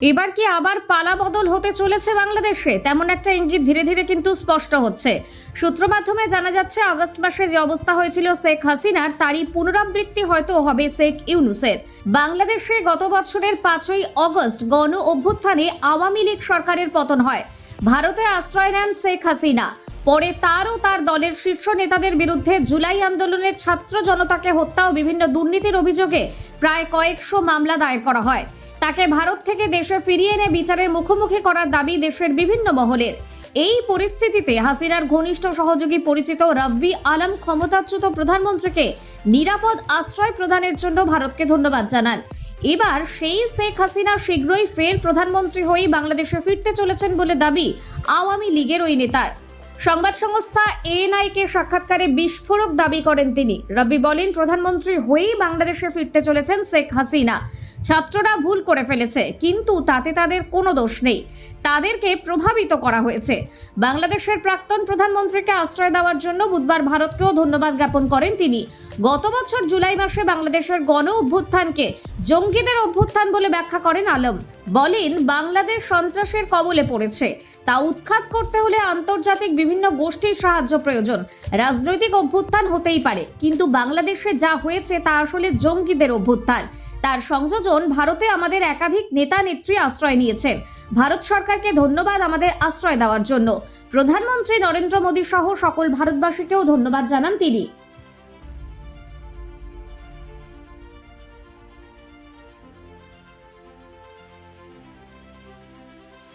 এবার কি আবার পালা বদল হতে চলেছে বাংলাদেশে? তেমন একটা ইঙ্গিত ধীরে ধীরে কিন্তু স্পষ্ট হচ্ছে। সূত্র মাধ্যমে জানা যাচ্ছে, আগস্ট মাসে যে অবস্থা হয়েছিল শেখ হাসিনার, তারই পুনরাবৃত্তি হয়তো হবে শেখ ইউনুসের। বাংলাদেশে গত বছরের পাঁচই অগস্ট গণ অভ্যুত্থানে আওয়ামী লীগ সরকারের পতন হয়। ভারতে আশ্রয় নেন শেখ হাসিনা। পরে তার ও তার দলের শীর্ষ নেতাদের বিরুদ্ধে জুলাই আন্দোলনের ছাত্র জনতাকে হত্যা ও বিভিন্ন দুর্নীতির অভিযোগে প্রায় কয়েকশো মামলা দায়ের করা হয়। তাকে ভারত থেকে দেশে ফিরিয়ে এনে বিচারের মুখোমুখি করার দাবি দেশের বিভিন্ন মহলের। এই পরিস্থিতিতে হাসিনার ঘনিষ্ঠ সহযোগী পরিচিত রাব্বি আলম ক্ষমতাচ্যুত প্রধানমন্ত্রীকে নিরাপদ আশ্রয় প্রদানের জন্য ভারতকে ধন্যবাদ জানান। এবার সেই শেখ হাসিনা শীঘ্রই ফের প্রধানমন্ত্রী হয়েই বাংলাদেশে ফিরতে চলেছেন বলে দাবি আওয়ামী লীগের ওই নেতার। সংবাদ সংস্থা এএনআই কে সাক্ষাৎকারে বিস্ফোরক দাবি করেন তিনি। রবি বলেন, প্রধানমন্ত্রী হয়েই বাংলাদেশে ফিরতে চলেছেন শেখ হাসিনা। ছাত্ররা ভুল করে ফেলেছে, কিন্তু তাতে তাদের কোনো দোষ নেই। তাদেরকে প্রভাবিত করা হয়েছে। বাংলাদেশের প্রাক্তন প্রধানমন্ত্রীকে আশ্রয় দেওয়ার জন্য বুধবার ভারতকেও ধন্যবাদ জ্ঞাপন করেন তিনি। গত বছর জুলাই মাসে বাংলাদেশের গণ অভ্যুত্থানকে জঙ্গিদের অভ্যুত্থান বলে ব্যাখ্যা করেন আলম। বলেন, বাংলাদেশ সন্ত্রাসের কবলে পড়েছে। তা উৎখাত করতে হলে আন্তর্জাতিক বিভিন্ন গোষ্ঠীর সাহায্য প্রয়োজন। রাজনৈতিক অভ্যুত্থান হতেই পারে, কিন্তু বাংলাদেশে যা হয়েছে তা আসলে জঙ্গিদের অভ্যুত্থান। তার সংযোজন ভারতে আমাদের একাধিক নেতা নেত্রী আশ্রয় নিয়েছেন ভারত সরকারকে ধন্যবাদ আমাদের আশ্রয় দেওয়ার জন্য। প্রধানমন্ত্রী নরেন্দ্র মোদী সহ সকল ভারতবাসীকেও ধন্যবাদ জানান তিনি।